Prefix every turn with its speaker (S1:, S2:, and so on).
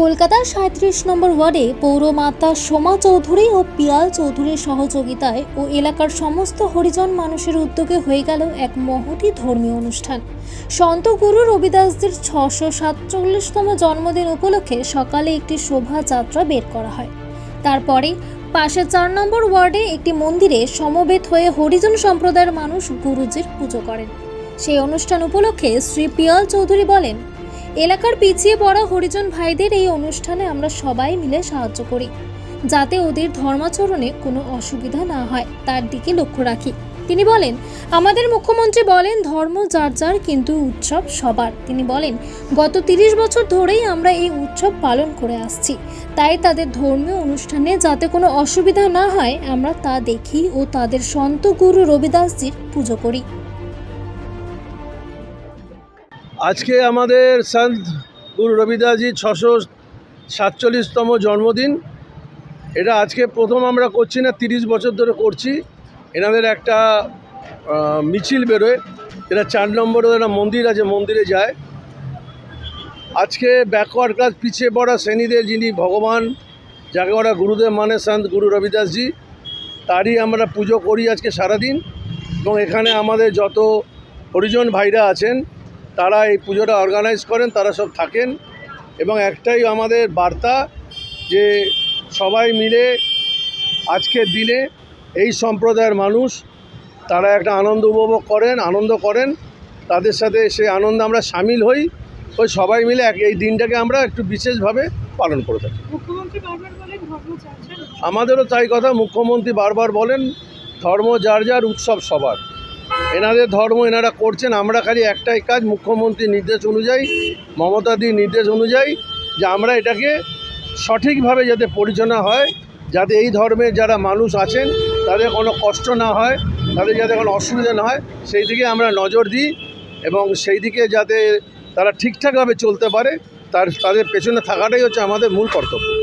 S1: কলকাতার সাঁত্রিশ নম্বর ওয়ার্ডে পৌরমাতা সোমা চৌধুরী ও পিয়াল চৌধুরীর সহযোগিতায় ও এলাকার সমস্ত হরিজন মানুষের উদ্যোগে হয়ে গেল এক মহতি ধর্মীয় অনুষ্ঠান। সন্ত গুরু রবিদাসদের ছশো সাতচল্লিশতম জন্মদিন উপলক্ষে সকালে একটি শোভাযাত্রা বের করা হয়। তারপরে পাশে চার নম্বর ওয়ার্ডে একটি মন্দিরে সমবেত হয়ে হরিজন সম্প্রদায়ের মানুষ গুরুজির পুজো করেন। সেই অনুষ্ঠান উপলক্ষে শ্রী পিয়াল চৌধুরী বলেন এলাকার পিছিয়ে পড়া হরিজন ভাইদের এই অনুষ্ঠানে আমরা সবাই মিলে সাহায্য করি, যাতে ওদের ধর্মাচরণে কোনো অসুবিধা না হয়। তার দিকে লক্ষ্য রাখি। তিনি বলেন, আমাদের মুখ্যমন্ত্রী বলেন, ধর্ম যার যার, কিন্তু উৎসব সবার। তিনি বলেন, গত তিরিশ বছর ধরেই আমরা এই উৎসব পালন করে আসছি। তাই তাদের ধর্মীয় অনুষ্ঠানে যাতে কোনো অসুবিধা না হয়, আমরা তা দেখি ও তাদের সন্ত গুরু রবিদাসজির পুজো করি।
S2: আজকে আমাদের সন্ত গুরু রবিদাসজি ছশো সাতচল্লিশতম জন্মদিন। এটা আজকে প্রথম আমরা করছি না, তিরিশ বছর ধরে করছি। এনাদের একটা মিছিল বেরোয়। এটা চার নম্বরে একটা মন্দির আছে, মন্দিরে যায়। আজকে ব্যাকওয়ার্ড ক্লাস পিছিয়ে পড়া শ্রেণীদের যিনি ভগবান, যাকে ওরা গুরুদেব মানে সন্ত গুরু রবিদাসজি, তারই আমরা পুজো করি আজকে সারাদিন। এবং এখানে আমাদের যত হরিজন ভাইরা আছেন তারা এই পুজোটা অর্গানাইজ করেন তারা সব থাকেন। এবং একটাই আমাদের বার্তা যে সবাই মিলে আজকের দিনে এই সম্প্রদায়ের মানুষ তারা একটা আনন্দ উপভোগ করেন আনন্দ করেন। তাদের সাথে সেই আনন্দ আমরা সামিল হই। ওই সবাই মিলে এই দিনটাকে আমরা একটু বিশেষভাবে পালন করে থাকি। আমাদেরও তাই কথা মুখ্যমন্ত্রী বারবার বলেন ধর্ম যার যার উৎসব সবার। এনাদের ধর্ম এনারা করছেন, আমরা খালি একটাই কাজ, মুখ্যমন্ত্রীর নির্দেশ অনুযায়ী মমতাদির নির্দেশ অনুযায়ী যে আমরা এটাকে সঠিকভাবে যাতে পরিচালনা হয়, যাতে এই ধর্মের যারা মানুষ আছেন, তাদের কোনো কষ্ট না হয়, তাদের যাতে কোনো অসুবিধা না হয়, সেই দিকে আমরা নজর দিই এবং সেই দিকে যাতে তারা ঠিকঠাকভাবে চলতে পারে, তার, তাদের পেছনে থাকাটাই হচ্ছে আমাদের মূল কর্তব্য।